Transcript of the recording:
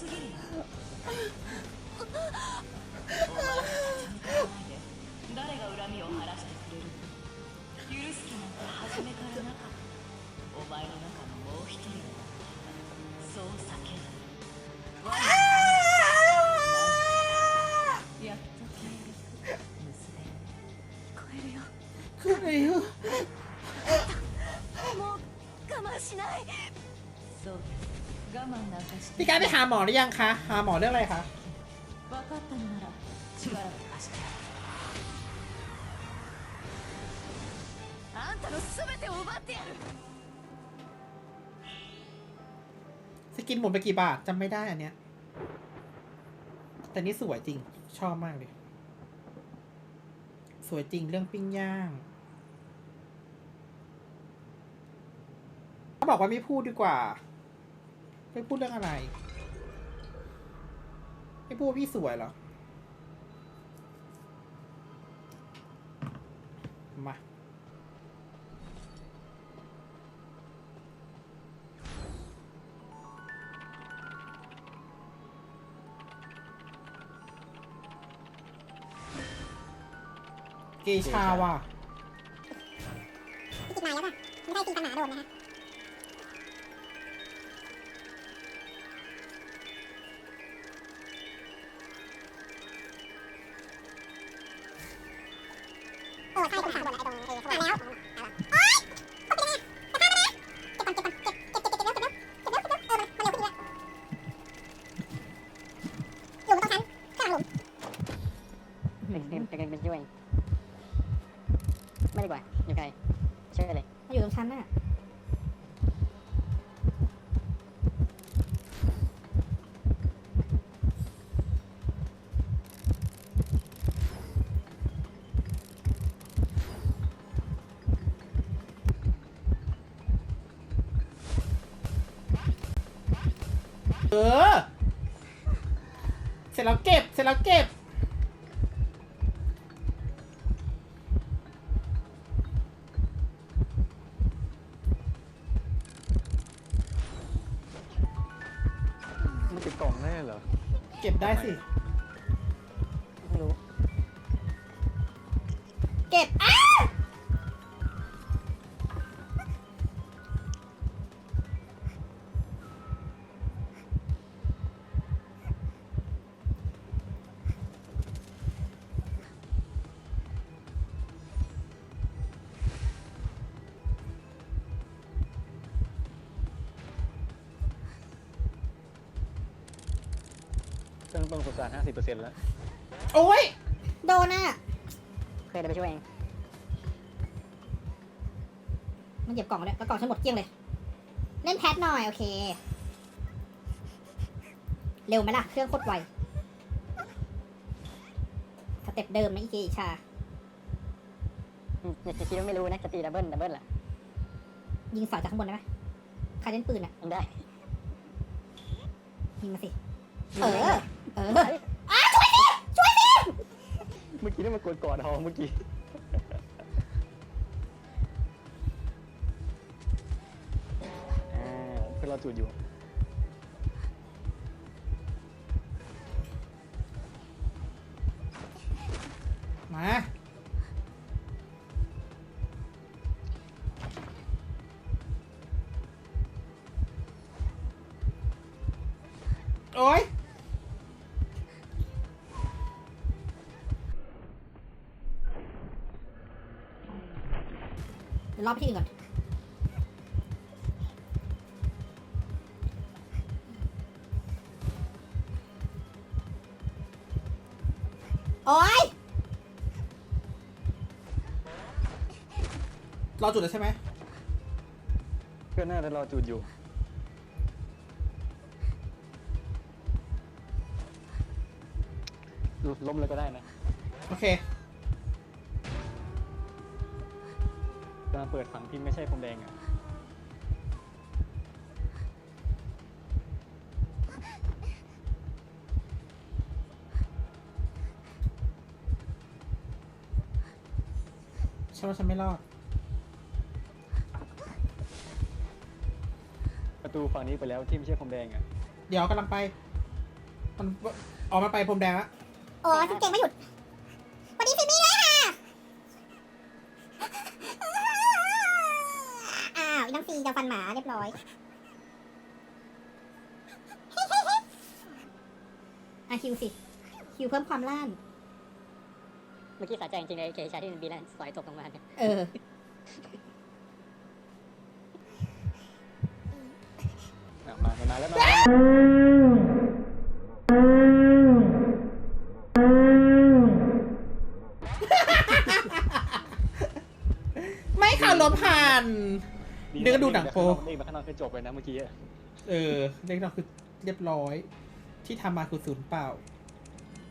すぎる誰が恨みを晴らしてくれる許す気なんて初めからなかったお前の中のもう一人もそう叫ぶ我やっと消える娘超えるよ超るよ。もう我慢しない。そうです。 พี่การไปหาหมอหรือยังคะ หาหมอเรื่องอะไรคะสกินหมดไปกี่บาทจำไม่ได้อันเนี้ย แต่นี่สวยจริง ชอบมากเลย สวยจริงเรื่องปิ้งย่างเขาบอกว่าไม่พูดดีกว่า ไม่พูดเรื่องอะไรไม่พูดว่าพี่สวยเหรอ มาเกชาว่ะพี่คิดมาแล้วป่ะไม่ได้ตีปัญหาโดนนะฮะ ออใช่ตรงขาบนไอ้ตรงเออข้างหลังแล้วโอ๊ยเขาเป็นยังไงจะฆ่ามันนะเก็บก่อนเก็บก่อนเก็บเก็บเก็บเร็วเก็บเร็วเก็บเร็วเก็บเร็วเออมันมันเร็วขึ้นอีกแล้วหลุมตรงชั้นข้างหลังหลุมเด็กเด็กเด็กเป็นช่วย ไม่ดีกว่า อยู่ไกลช่วยเลยอยู่ตรงชั้นน่ะ เออ เสร็จแล้วเก็บ เสร็จแล้วเก็บ มันติดกล่องแน่เหรอ เก็บได้สิไม่รู้ เก็บอ้าเรื่องต้องสงสาร50%แล้วโอ้ย โดนอะเคยเดินไปช่วยเอง มันเก็บกล่องมาด้วยแล้วกล่องฉันหมดเกลี้ยงเลย เล่นแพทหน่อย โอเค เร็วไหมล่ะ เครื่องโคตรไวสเต็ปเดิมนะอีเกอิชาอืมจะคิดว่าไม่รู้นะจะตีดับเบิลดับเบิลล่ะ ยิงสอยจากข้างบนได้ไหมใครเล่นปืนอะยิงได้ ยิงมาสิ เออ เออเมื่อกี้นี่มันกดกอดทองเมื่อกี้อ่าเพื่อนเราจุดอยู่ มาโอ้ย ดี๋ยวรอไปที่อื่นก่อนโอ๊ยรอจุดแล้วใช่ไหมเพื่อนน่าจะรอจุดอยู่ ล้มเลยก็ได้นะ โอเค ลังเปิดฝั่งที่ไม่ใช่พรมแดงอะ ฉันว่าฉันไม่รอด ประตูฝั่งนี้ไปแล้วที่ไม่ใช่พรมแดงอะ เดี๋ยวกำลังไป มันออกมาไปพรมแดงละ โอ้ซึ่งเก่งไม่หยุดสวัสดีฟิมี่ด้วยค่ะ อ้าวอีน้องซีจะฟันหมาเรียบร้อยอะฮิวสิฮิวเพิ่มความล่าน เมื่อกี้สะใจจริงๆเลยเคชาที่เป็นบีแลนสอยตกลงมาเนี่ยเออ อะมามาแล้วมาแล้วไม่ค่ะลบผ่าน เดี๋ยวก็ดูหนังโป๊เด็กมาข้างนอกคือจบเลยนะเมื่อกี้อะเออเรียกเราคือเรียบร้อย ที่ทำมาคือศูนย์เปล่า